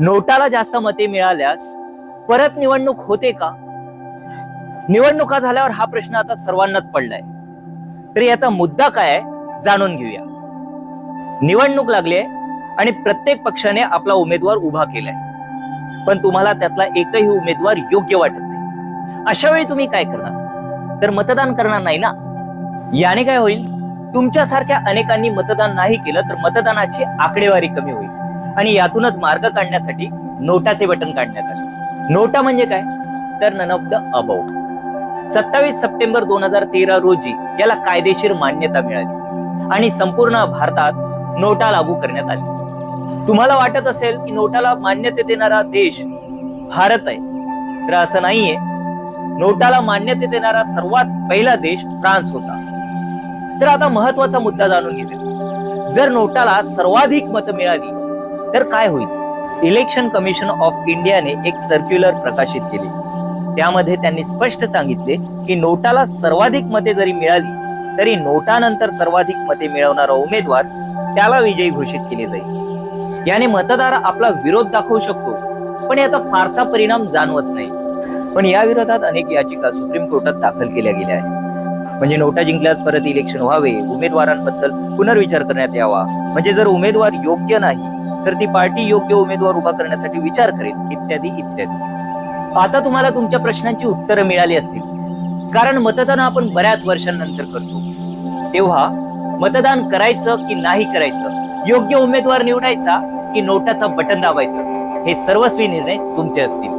नोटाला जास्त मते मिळाल्यास परत निवडणूक होते का? निवडणुका झाल्यावर हा प्रश्न आता सर्वांनाच पडलाय. तर याचा मुद्दा काय आहे जाणून घेऊया. निवडणूक लागली आहे आणि प्रत्येक पक्षाने आपला उमेदवार उभा केलाय. पण तुम्हाला त्यातला एकही उमेदवार योग्य वाटत नाही. अशा वेळी तुम्ही काय करणार? तर मतदान करणार नाही ना? याने काय होईल? तुमच्यासारख्या अनेकांनी मतदान नाही केलं तर मतदानाची आकडेवारी कमी होईल. आणि यातूनच मार्ग काढण्यासाठी नोटाचे बटन काढण्यात आले. नोटा म्हणजे काय? तर नन ऑफ द अबव सत्तावीस सप्टेंबर दोन हजार तेरा रोजी याला कायदेशीर मान्यता मिळाली आणि संपूर्ण भारतात नोटा लागू करण्यात आली. तुम्हाला वाटत असेल की नोटाला मान्यता देणारा देश भारत आहे. तर असं नाहीये. नोटाला मान्यता देणारा सर्वात पहिला देश फ्रान्स होता. तर आता महत्त्वाचा मुद्दा जाणून घेते जर नोटाला सर्वाधिक मतं मिळाली तर काय होईल? इलेक्शन कमिशन ऑफ इंडियाने एक सर्क्युलर प्रकाशित केले. त्यामध्ये त्यांनी स्पष्ट सांगितले की नोटाला सर्वाधिक मते जरी मिळाली तरी नोटानंतर सर्वाधिक मते मिळवणारा उमेदवार त्याला विजयी घोषित केले जाईल. याने मतदार आपला विरोध दाखवू शकतो पण याचा फारसा परिणाम जाणवत नाही. पण या विरोधात अनेक याचिका सुप्रीम कोर्टात दाखल केल्या गेल्या आहेत. म्हणजे नोटा जिंकल्यास परत इलेक्शन व्हावे उमेदवारांबद्दल पुनर्विचार करण्यात यावा. म्हणजे जर उमेदवार योग्य नाही तर ती पार्टी योग्य उमेदवार उभा करण्यासाठी विचार करेल इत्यादी इत्यादी. आता तुम्हाला तुमच्या प्रश्नांची उत्तरं मिळाली असतील. कारण मतदान आपण बऱ्याच वर्षांनंतर करतो. तेव्हा मतदान करायचं की नाही करायचं योग्य उमेदवार निवडायचा की नोटाचा बटन दाबायचं हे सर्वस्वी निर्णय तुमचे असतील.